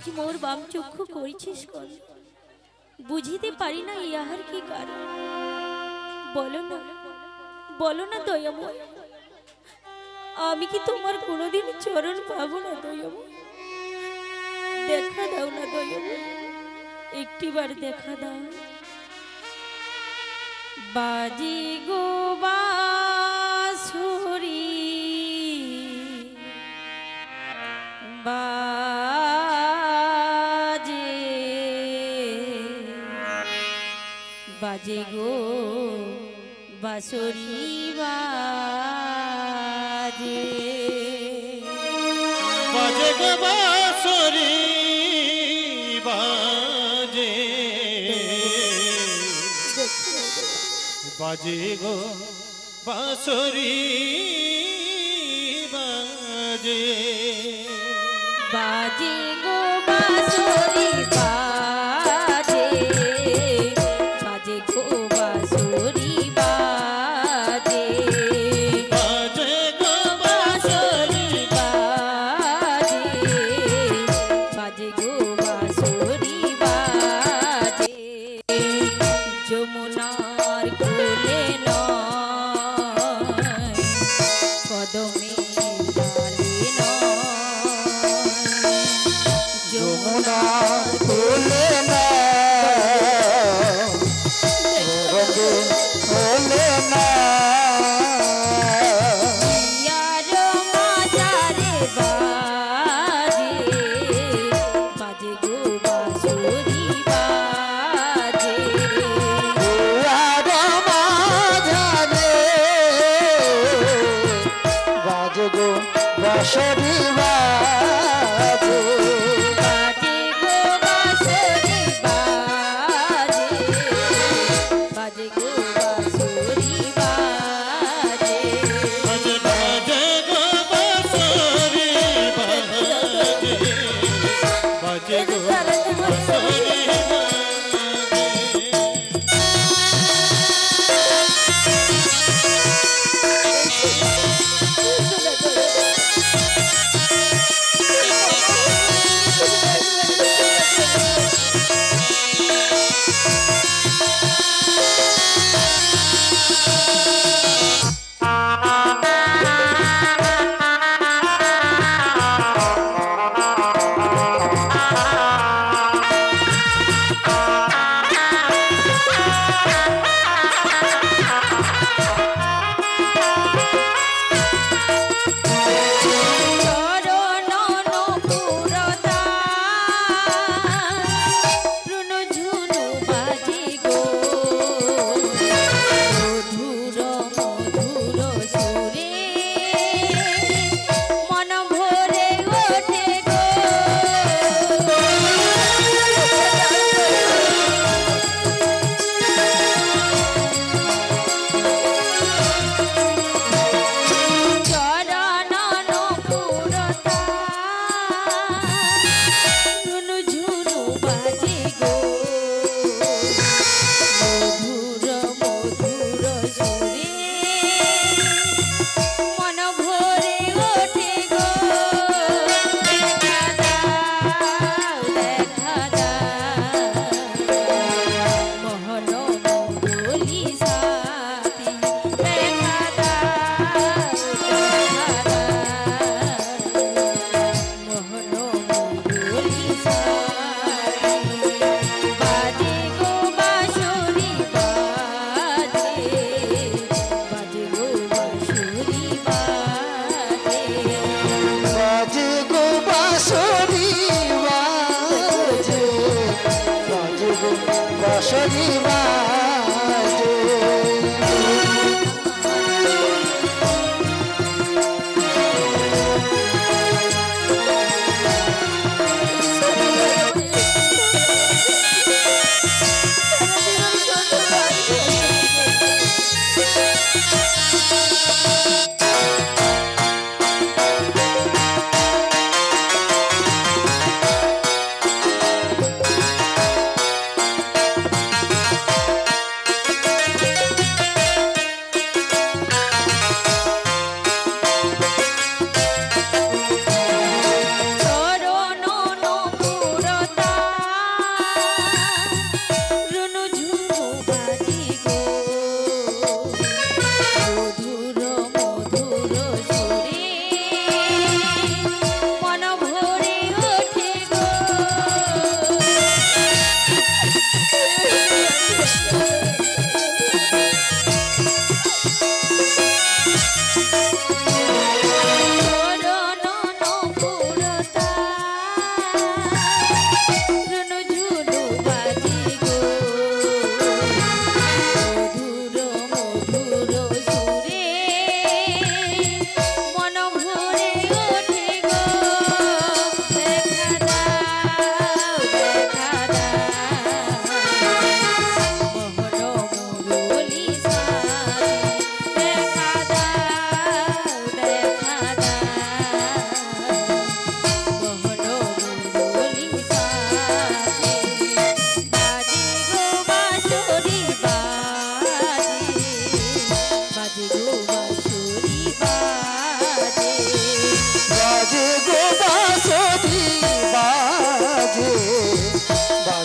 আজ মোর বাম চক্ষু করিছিস কর? বুঝিতে পারি না ইহার কি কারণ? বলো না বলো না দয়াম আমি কি তোমার কোনোদিন চরণ পাবো না দয়াম দেখা দাও না দয়াময়, একটিবার দেখা দাও। বাজি গো বাসুরি বা বাঁশরি বাজে বাজে গো বাঁশরি বাজে। বাজে গো বাঁশরি বাজে। বাজে গো বাঁশরি বাজে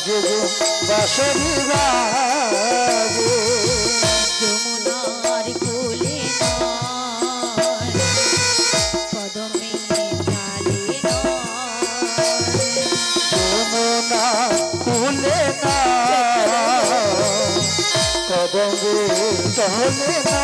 বাজে গো বাঁশরি বাজে। যমুনার কোলে কদমে ডালে যমুনা কুলে কদমে চলে না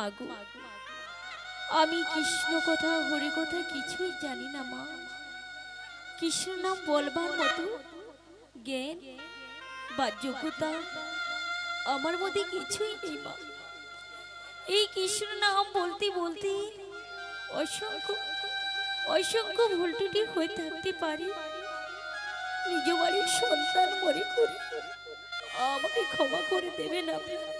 মাগো। আমি কৃষ্ণ কথা, হরি কথা কিছুই জানি না, মা। কৃষ্ণ নাম বলবার মতো জ্ঞান বা যোগ্যতা আমার মধ্যে কিছুই নেই, মা। এই কৃষ্ণ নাম বলতে বলতে অসংখ্য অসংখ্য ভুলটুটি হয়ে থাকতে পারে। নিজ বাড়ির সন্তান মরে করে আমাকে ক্ষমা করে দেবেন আপনি।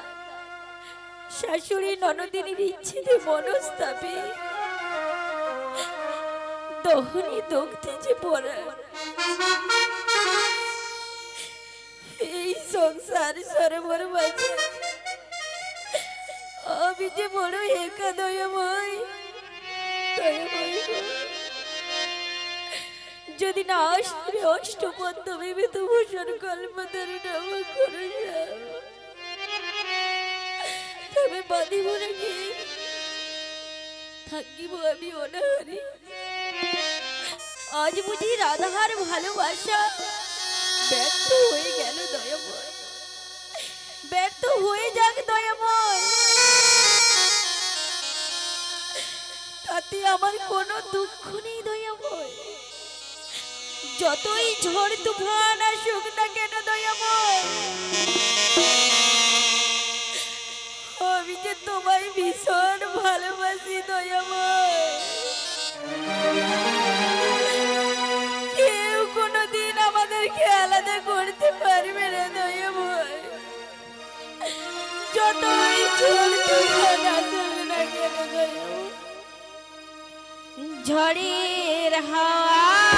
শাশুড়ি ননদিনীর ইচ্ছেতে মনস্তাপে দহনি দগ্ধে যে পড়া এই সংসার সরবর মাঝে আমি যে বড় একা দয়াময় যদি না আসবে অষ্টপদ্মে বিধূষণ কল্পতারি নাম করে। তবে বাঁধিব নাকি থাকিব আমি অনাহারি। আজ বুঝি রাধার ভালোবাসা ব্যর্থ হয়ে গেল দয়াময়। ব্যর্থ হয়ে যাক দয়াময়। তাতে আমার কোনো দুঃখ নেই দয়াময়। যতই ঝড় তুফান আসুক না কেন দয়াময়। আমি যে তোমায় ভীষণ ভালোবাসি দয়াময়। কেউ কোনোদিন আমাদেরকে আলাদা করতে পারবে না দয়াময়। যতই ঝড়ের হাওয়া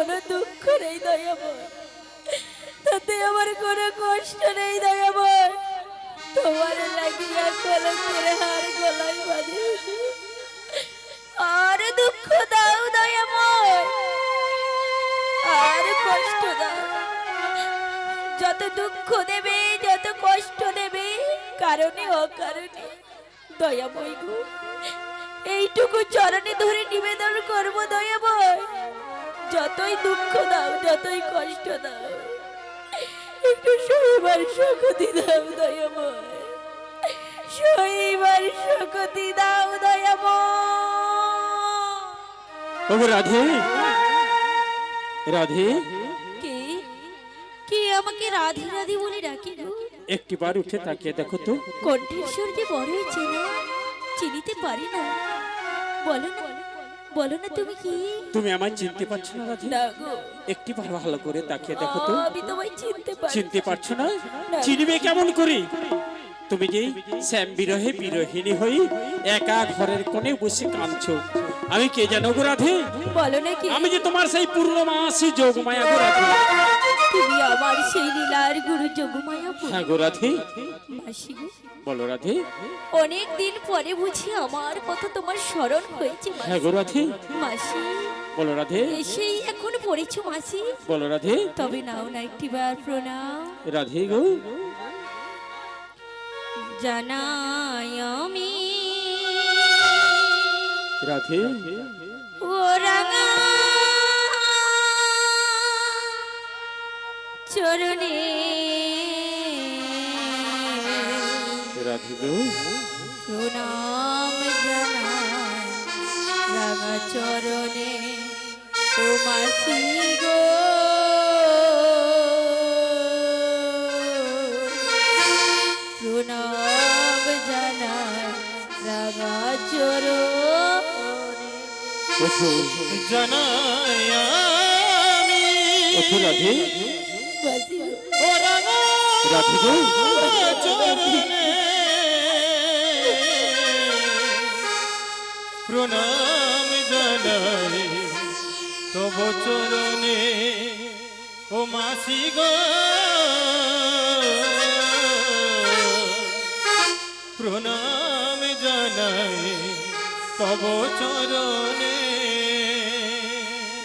কোনো দুঃখ নেই দয়াময় তাতে আমার কোনো কষ্ট নেই দয়াময় তোমার লাগিয়া কলঙ্কের হার গলায় বাঁধিয়েছি আর দুঃখ দাও দয়াময় আর কষ্ট দাও। যত দুঃখ দেবে, যত কষ্ট দেবে, কারণে অকারণে দয়াময় গো। এইটুকু চরণে ধরে নিবেদন করব দয়াময় যতই দুঃখ দাও যতই কষ্ট দাও একটু সইবার শক্তি দাও দয়াময়। সইবার শক্তি দাও দয়াময়। রাধে। রাধে। কে? কে আমাকে রাধে রাধে বলে ডাকে গো? একটিবার উঠে তাকিয়ে দেখো তো। কণ্ঠেশ্বর যে বড়ই চেনা চিনিতে পারি না। বলো না বলো না তুমি কি? তুমি আমায় চিনতে পারছ না রাধে? একটি বার ভালো করে তাকিয়ে দেখো তো। আমি তোমায় চিনতে পারছি। চিনতে পারছ না? চিনবে কেমন করে? তুমি যে শ্যাম বিরহে বিরহিনী হই একা ঘরের কোণে বসে কাঁদছো। আমি কে জানো গো রাধে? বলো না কি? আমি যে তোমার সেই পূর্ণমাসী যোগমায়া গো রাধে। আমার সেই লীলার গুরু যোগমায়া হ্যাঁ গো রাধে। মাসি। বলো রাধে। অনেক দিন পরে বুঝি আমার কথা তোমার স্মরণ হয়েছে মাসি। হ্যাঁ গো রাধে। মাসি বলো রাধে। এসেই এখন পড়েছো মাসি। বলো রাধে। তবে নাও না একটিবার প্রণাম। রাধে গো। জানাই আমি। রাধে। ও রাঙা চরণে। রাধে প্রণাম জানাই রাঙা চরণে। ও গো। প্রণাম জানাই রাঙা চরণে। জানাই আমি। রাধে। প্রণাম জানাই তব চরণে ও মাসি গো। প্রণাম জানাই তব চরণে।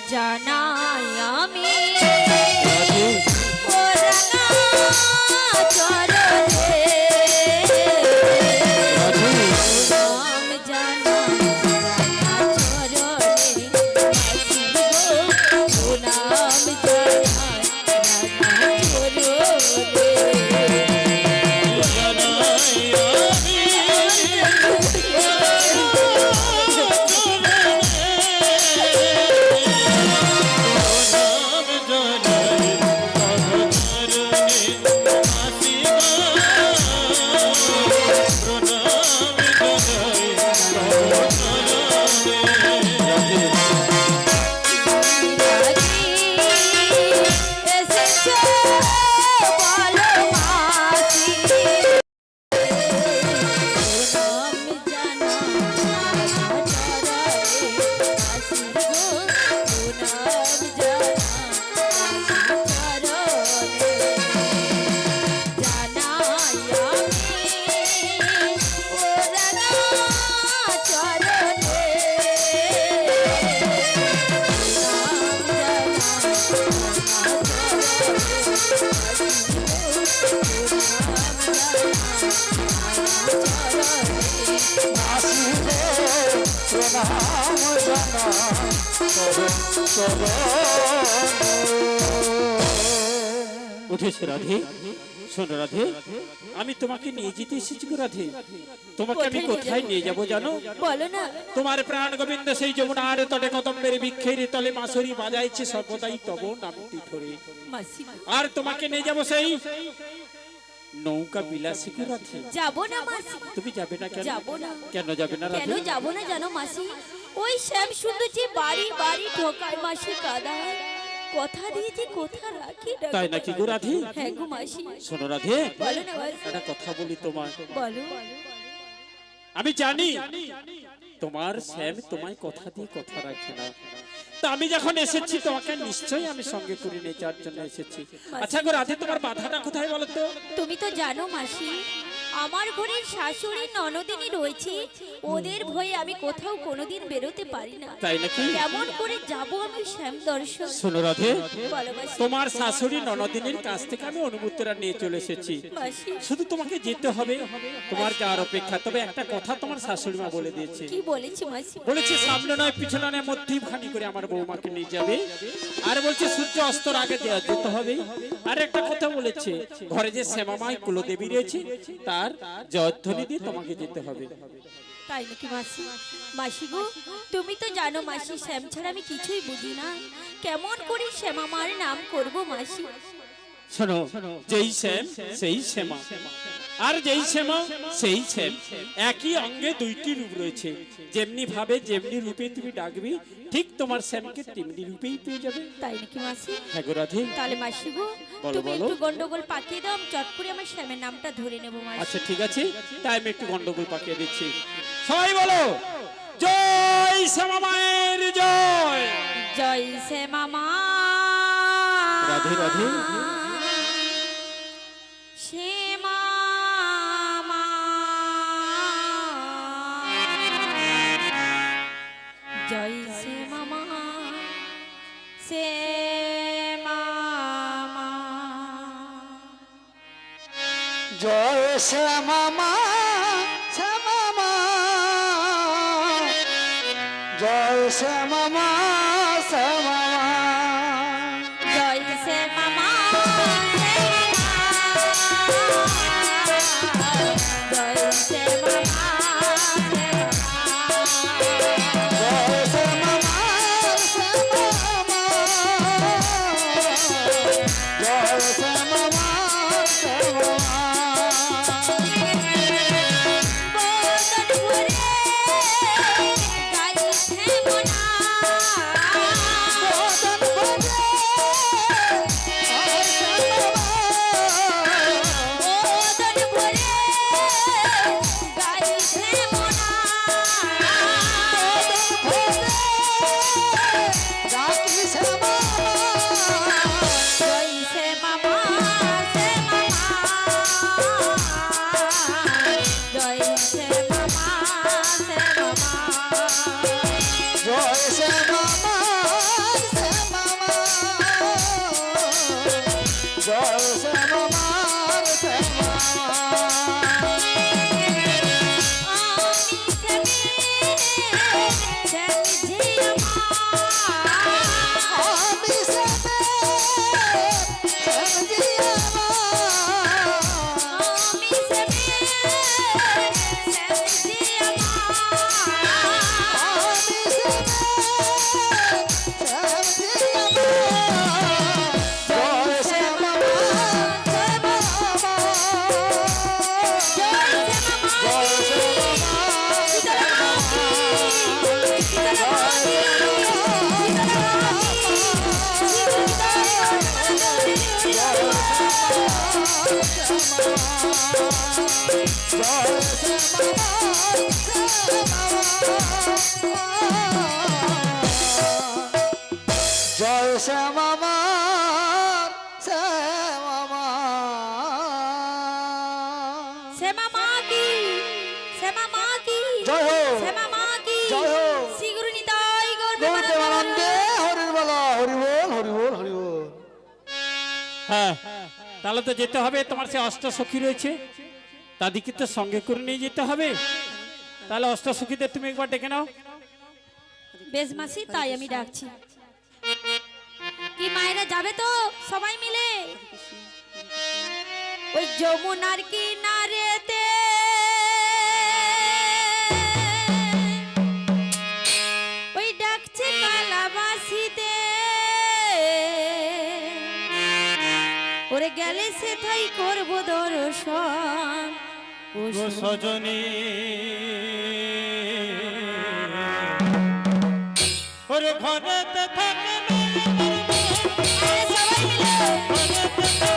জানাই আমি চরণে উঠেছে রাধে শোনো রাধে আমি তোমাকে নিয়ে যেতে এসেছি রাধে। তোমাকে আমি কোথায় নিয়ে যাব? জানো? বলো না। তোমার প্রাণ গোবিন্দ সেই যমুনার তটে কদম্বের বৃক্ষের তলে মাসুরি বাজাইছে সর্বদাই তব নামটি ধরে। আর তোমাকে নিয়ে যাব সেই নৌকা বিলাসী রাধে। যাব না মাসি। তুমি যাবে না কেন? যাব না। কেন যাবে না কেন যাব না জানো মাসি? ওই শ্যাম সুন্দর যে বাড়ি বাড়ি ঢোকায় মাসি কাদায় কথা দিয়ে যে কথা রাখি তাই নাকি গো রাধে? হ্যাঁ গো মাসি। শোনো রাধে বলো না একটা কথা বলি তোমার বলো। আমি জানি তোমার শ্যাম তোমায় কথা দিয়ে কথা রাখে না। তা আমি যখন এসেছি তোমাকে নিশ্চয়ই আমি সঙ্গে করে নিয়ে যাওয়ার জন্য এসেছি। আচ্ছা গো রাধে তোমার বাধাটা কোথায় বলো তো? তুমি তো জানো মাসি আমার ঘরের শাশুড়ি ননদিনী রয়েছে। ওদের ভয়ে আমি কোথাও কোনোদিন বেরোতে পারি না। তাই নাকি? কেমন করে যাব আমি শ্যাম দর্শন শোনো রাধে তোমার শাশুড়ি ননদিনীর কাছ থেকে আমি অনুমতিটা নিয়ে চলে এসেছি। শুধু তোমাকে যেতে হবে। তোমার যাওয়ার অপেক্ষা। তবে একটা কথা তোমার শাশুড়ি মা বলে দিয়েছে। কি বলেছে মাসি? বলেছে সামনে নয় পিছনে নয় মধ্যেই খানি করে আমার বৌমাকে নিয়ে যাবে। আর বলছে সূর্য অস্তর আগে দেওয়া যেতে হবে। আর একটা কথা বলেছে ঘরে যে শ্যামামাই কুলদেবী রয়েছে তার জয়ধ্বনি দিয়ে তোমাকে যেতে হবে। তাই নাকি মাসি? মাসি গো তুমি তো জানো মাসি শ্যাম ছাড়া আমি কিছুই বুঝি না। কেমন করে শ্যামামার নাম করব মাসি? শোনো যেই শ্যাম সেই শ্যামা। আর যেই শ্যামা সেই শ্যাম। একই অঙ্গে দুইটি রূপ রয়েছে। যেমনি ভাবে যেমনি রূপে তুমি ডাকবি ঠিক তোমার শ্যামকে তেমনি রূপেই পেয়ে যাবে। তাই নাকি মাসি? হ্যাঁ গো রাধে। তাহলে মাসি গো বলো, তুমি বলো। একটু গন্ডগোল পাকিয়ে দাও আমি চট করে আমার শ্যামের নামটা ধরে নেব মাসি। আচ্ছা ঠিক আছে। তাই আমি একটু গন্ডগোল পাকিয়ে দিচ্ছি। সবাই বলো জয় শ্যামা মায়ের জয়। জয় শ্যামামা রাধে, রাধে। শ্যামামা জয় শ্যামা শ্যামা জয় শ্যামা তাহলে তো যেতে হবে, তোমার সে অষ্ট সখী রয়েছে। তাদেরকে তো সঙ্গে করে নিয়ে যেতে হবে। তাহলে অষ্ট সখীদের তুমি একবার ডেকে নাও। বেশ মাসি, তাই আমি ডাকছি। কি মায়েরা যাবে তো, সবাই মিলে? ওই যমুনার কিনারেতে দর্শন সজনী ঘরেতে থাকে মিলে। ঘরেতে